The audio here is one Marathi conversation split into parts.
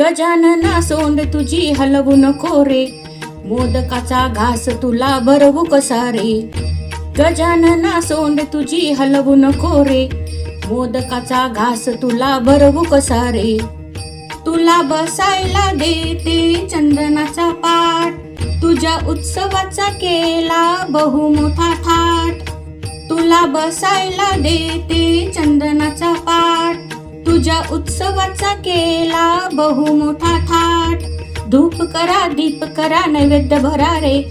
गजानना सोंड तुझी हलवू नको रे. मोदकाचा घास तुला भरवू कसा रे? गजानना सोंड तुझी हलवू नको रे. मोदकाचा घास तुला भरवू कसा रे? तुला बसायला देते चंदनाचा पाठ. तुझ्या उत्सवाचा केला बहु मोठा थाट. तुला बसायला देते चंदनाचा पाठ. तुझ्या उत्सवाचा केला बहु मोठा थाट. धूप करा दीप करा नैवेद्य भरा रे.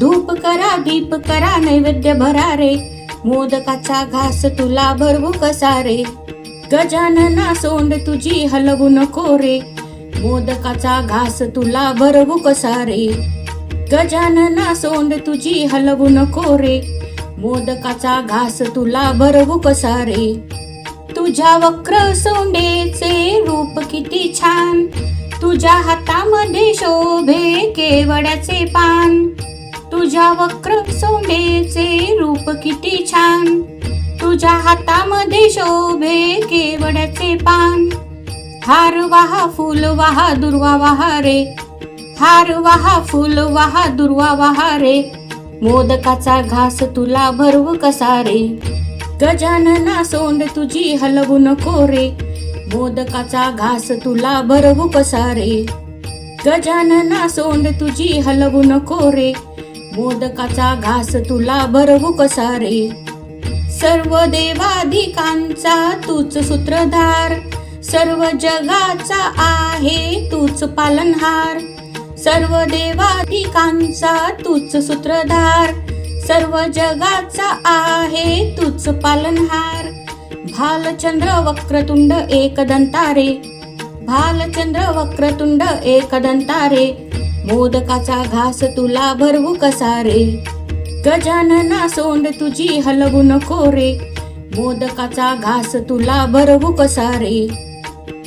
धूप करा दीप करा नैवेद्य भरा रे. मोदकाचा घास तुला भरवू कसा रे? गजानना सोंड तुझी हलवू नको रे. मोदकाचा घास तुला भरवू कसा रे? गजानना सोंड तुझी हलवू नको रे. मोदकाचा घास तुला भरवू कसा रे? तुझ्या वक्र सोंडेचे रूप किती छान. तुझ्या हातामध्ये शोभे केवड्याचे पान. तुझ्या वक्र सोंडेचे रूप किती छान. तुझ्या हातामध्ये शोभे केवड्याचे पान. हार वाहा फुल वाहा दुर्वा वाहा रे. हार वाहा फुल वाहा दुर्वा वाहा रे. मोदकाचा घास तुला भरव कसा रे? गजानना सोंड तुझी हलवू नको रे मोदकाचा घास तुला भरवू कसा रे गजानना सोंड तुझी हलवू नको रे मोदकाचा घास तुला भरवू कसा रे सर्व देवाधिकांचा तूच सूत्रधार. सर्व जगाचा आहे तूच पालनहार. सर्व देवाधिकांचा तूच सूत्रधार. सर्व जगाचा आहे तूच पालनहार. भालचंद्र वक्रतुंड एकदंतारे. भालचंद्र वक्रतुंड एकदंतारे. मोदकाचा घास तुला भरवू कसा रे गजानना सोंड तुझी हलवू नको रे मोदकाचा घास तुला भरवू कसा रे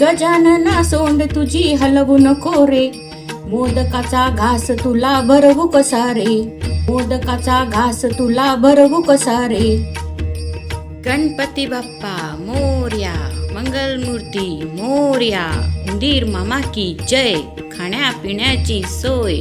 गजानना सोंड तुझी हलवू नको रे मोदकाचा घास तुला भरवू कसा रे मोदकाचा घास तुला भरवू कसा रे गणपती बाप्पा मोर्या मंगलमूर्ती मोर्या उंदीर मामा की जय खाण्यापिण्याची सोय.